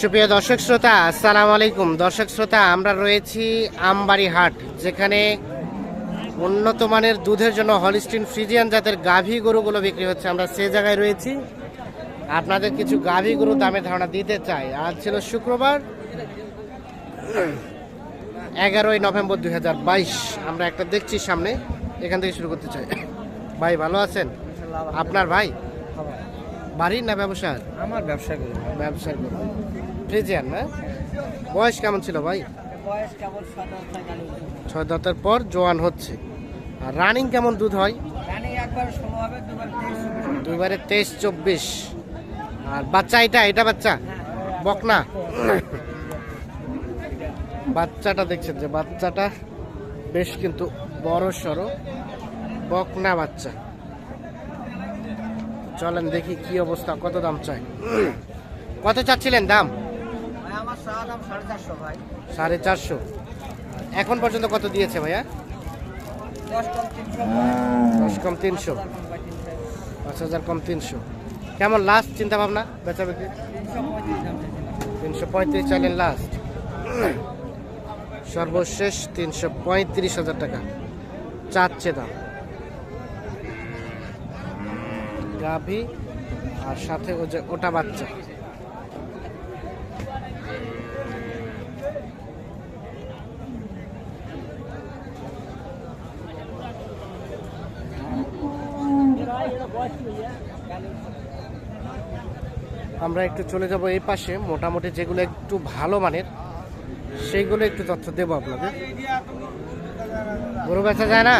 সুপ্রিয় দর্শক শ্রোতা আসসালামু আলাইকুম। দর্শক শ্রোতা আমরা রয়েছি আমবাড়ি হাট যেখানে উন্নত মানের দুধের জন্য হলিস্টিন ফ্রিজিয়ান জাতের গাভী গরুগুলো বিক্রি হচ্ছে। আমরা সে জায়গায় রয়েছি। আপনাদের কিছু গাভী গরু দামের ধারণা দিতে চাই। আজ ছিল শুক্রবার এগারোই নভেম্বর দুই হাজার বাইশ। আমরা একটা দেখছি সামনে এখান থেকে শুরু করতে চাই। ভাই ভালো আছেন? আপনার ভাই? বাড়ির না ব্যবসার? আমার ব্যবসা করি ব্যবসার গরু। ফ্রিজিয়ান না? বয়স কেমন ছিল ভাই? ছয় দাঁতের পর জোয়ান হচ্ছে। আর রানিং কেমন দুধ হয়? দুইবারে তেইশ চব্বিশ। আর বাচ্চা এটা? এটা বাচ্চা? বকনা? বাচ্চাটা দেখছেন যে বাচ্চাটা বেশ কিন্তু বড় সড়ো বকনা বাচ্চা। চলেন দেখি কি অবস্থা কত দাম চাই কত চাচ্ছিলেন দাম? সাড়ে চারশো এখন পর্যন্ত কত দিয়েছে ভাইয়া? দশ কম তিনশো। পাঁচ হাজার কম তিনশো। কেমন লাস্ট চিন্তা ভাবনা বেচা বিক্রি তিনশো পঁয়ত্রিশ দাম তিনশো পঁয়ত্রিশ চাইলেন লাস্ট সর্বশেষ তিনশো পঁয়ত্রিশ হাজার টাকা। চাচ্ছে দাম। গাভী আর সাথে ও যে ওটা বাচ্চা। আমরা একটু চলে যাব এই পাশে। মোটামুটি যেগুলো একটু ভালো মানের, সেইগুলো একটু তথ্য দেবো আপনাদের। গরু বেচা যায় না?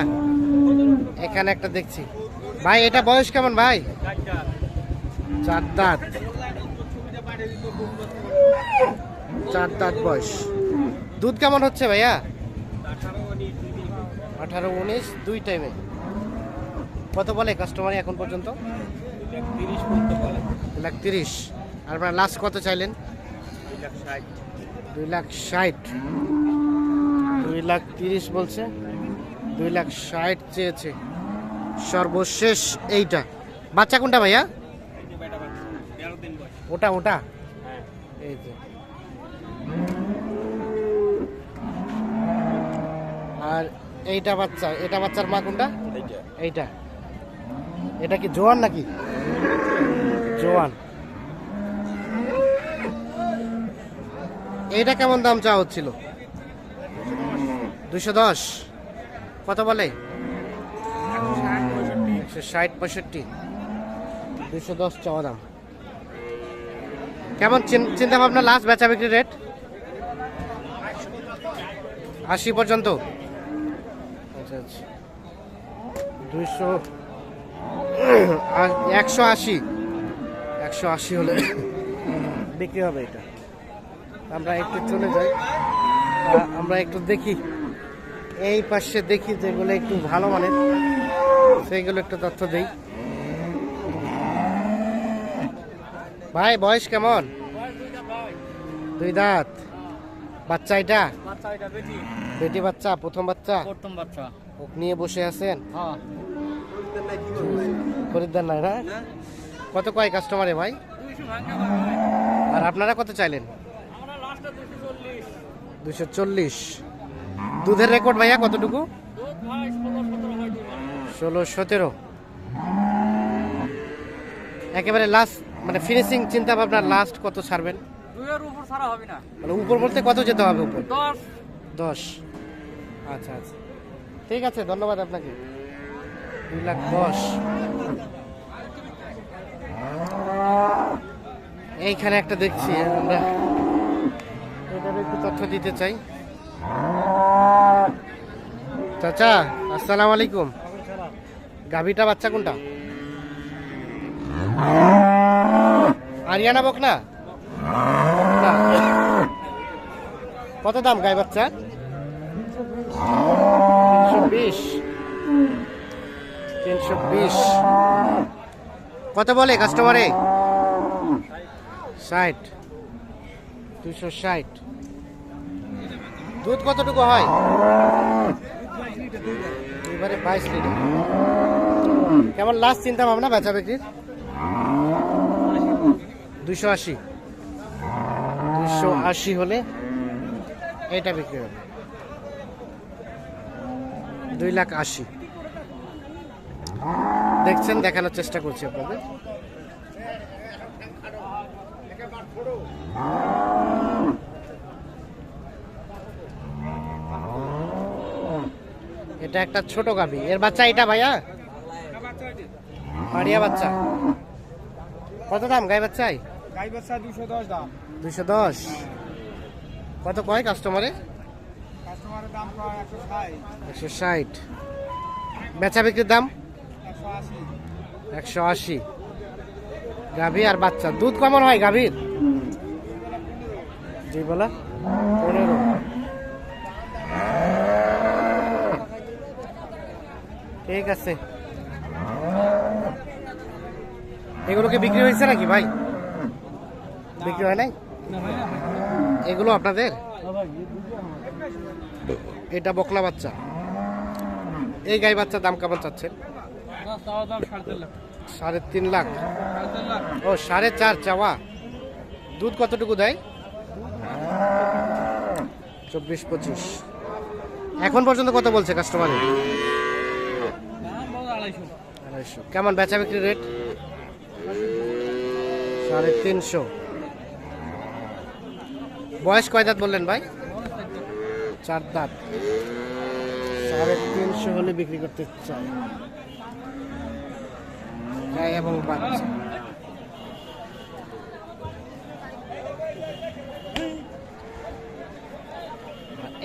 এখানে একটা দেখছি। ভাই, এটা বয়স কেমন ভাই? চার দাঁত। চার দাঁত বয়স। দুধ কেমন হচ্ছে ভাইয়া? আঠারো, উনিশ, দুই টাইমে কত বলে কাস্টমার এখন পর্যন্ত? লাখ তিরিশ আর আপনার লাস্ট কত চাইলেন? দুই লাখ ষাট। দুই লাখ তিরিশ বলছে। দুই লাখ ষাট চেয়েছে। সর্বশেষ এইটা। বাচ্চা কোনটা ভাইয়া? ওটা ওটা? এই যে। আর এইটা বাচ্চা, এটা বাচ্চার মা কোনটা? এইটা। এটা কি জোয়ান নাকি? জোয়ান। এইটা কেমন দাম চা হচ্ছিল? দুশো দশ। কত বলে? একশো ষাট পঁয়ষট্টি। দুশো দশ চাওয়া দাম। কেমন চিন্তা ভাবনা লাস্ট বেচা বিক্রি রেট আশি পর্যন্ত। আচ্ছা আচ্ছা। দুইশো একশো আশি। একশো আশি হলে বিক্রি হবে এটা। আমরা একটু চলে যাই। আমরা একটু দেখি। এই পাশে দেখি যেগুলো একটু ভালো মানের। সেইগুলো একটু তথ্য দেই। ভাই বয়স কেমন? দুই দাঁত। বাচ্চা এটা? বেটি। বেটি বাচ্চা প্রথম বাচ্চা? প্রথম বাচ্চা। নিয়ে বসে আছেন? হ্যাঁ। খরিদ্দার নাই না? কত কয় কাস্টমারে ভাই? আর আপনারা কত চাইলেন? দুশো চল্লিশ। দুধের রেকর্ড ভাইয়া কতটুকু? ষোলো সতেরো হয় একেবারে লাস্ট মানে ফিনিশিং চিন্তা ভাবনা লাস্ট কত ছাড়বেন? মানে উপর বলতে কত যেতে হবে উপর? দশ। আচ্ছা আচ্ছা। ঠিক আছে ধন্যবাদ আপনাকে। দুই লাখ দশ। এইখানে একটা দেখছি, আমরা এটার একটু তথ্য দিতে চাই। চাচা, আসসালামু আলাইকুম। গাভিটা বাচ্চা কোনটা? আরিয়ানা বকনা? না। কত দাম গাই বাচ্চা? বিশ। বিশ। কত বলে কাস্টমারে ষাট। দুশো ষাট। দুধ কতটুকু হয়? দুইবারে বাইশ লিটার। কেমন লাস্ট চিন্তা ভাবনা বেচা বিক্রির? দুশো আশি। দুশো আশি হলে এটা বিক্রি হবে। দুই লাখ আশি। দেখছেন দেখানোর চেষ্টা করছি আপনাদের। এটা একটা ছোট গাভী। এর বাচ্চা এটা ভাইয়া? পাড়িয়া বাচ্চা। কত দাম গাই বাচ্চাই গাই বাচ্চা দুশো দশ দাম। দুইশো দশ। কত কয় কাস্টমারে কাস্টমারের দাম কয় একশো ষাট। একশো ষাট। বেচা বিক্রির দাম? একশো আশি। গাভী আর বাচ্চা। দুধ কেমন হয় গাভীর? জি, বলা। পনেরো। ঠিক আছে। এগুলো কি বিক্রি হয়েছে নাকি ভাই? বিক্রি হয় নাই? এগুলো আপনাদের? এটা বকলা বাচ্চা। এই গাই বাচ্চার দাম কেমন চাচ্ছেন? সাড়ে তিন লাখ। ও সাড়ে চার চাওয়া। দুধ কতটুকু দেয়? চব্বিশ পঁচিশ। এখন পর্যন্ত কত বলছে কাস্টমারে আড়াইশো। কেমন বেচা বিক্রি রেট সাড়ে তিনশো। বয়স কয় দাঁত বললেন ভাই? চার দাঁত। সাড়ে তিনশো হলে বিক্রি করতে চাই। এবং বাচ্চা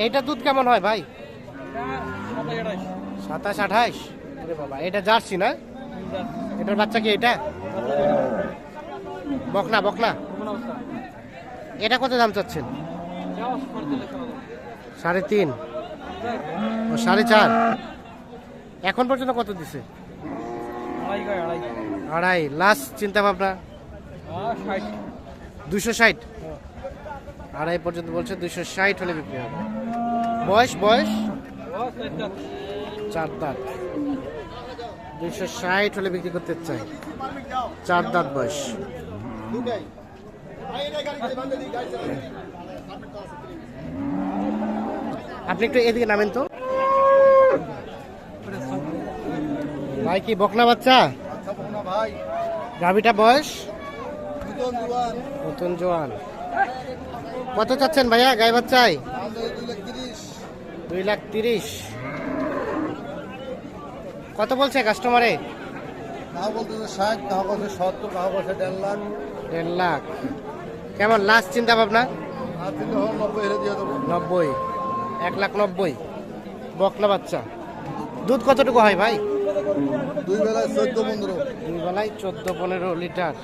এইটা দুধ কেমন হয় ভাই? সাতাশ আঠাইশ আরে বাবা, এটা জার্সি না? এটার বাচ্চা কি এটা? বকনা বকনা। এটা কত দাম চাচ্ছেন? সাড়ে তিন। ও, সাড়ে চার। এখন পর্যন্ত কত দিছে? আড়াই লাস্ট চিন্তা ভাবনা? দুশো ষাট। আড়াই পর্যন্ত বলছে দুশো ষাট হলে বিক্রি হবে। বয়স বয়স? চার দাঁত। দুইশো ষাট হলে বিক্রি করতে চাই। চার দাঁত বয়স। আপনি একটু এদিকে নামেন তো। ভাই কি বকনা বাচ্চা? ভাই। গাভিটা বয়স? নতুন জোয়ান। কত চাচ্ছেন ভাইয়া গাই বাচ্চাই দুই লাখ তিরিশ। কত বলছে কাস্টমারে? দেড় লাখ। কেমন লাস্ট চিন্তা ভাবনা? নব্বই। এক লাখ নব্বই। বকনা বাচ্চা। দুধ কতটুকু হয় ভাই? দুই বেলায় চোদ্দ পনেরো। দুই বেলায় চোদ্দ লিটার।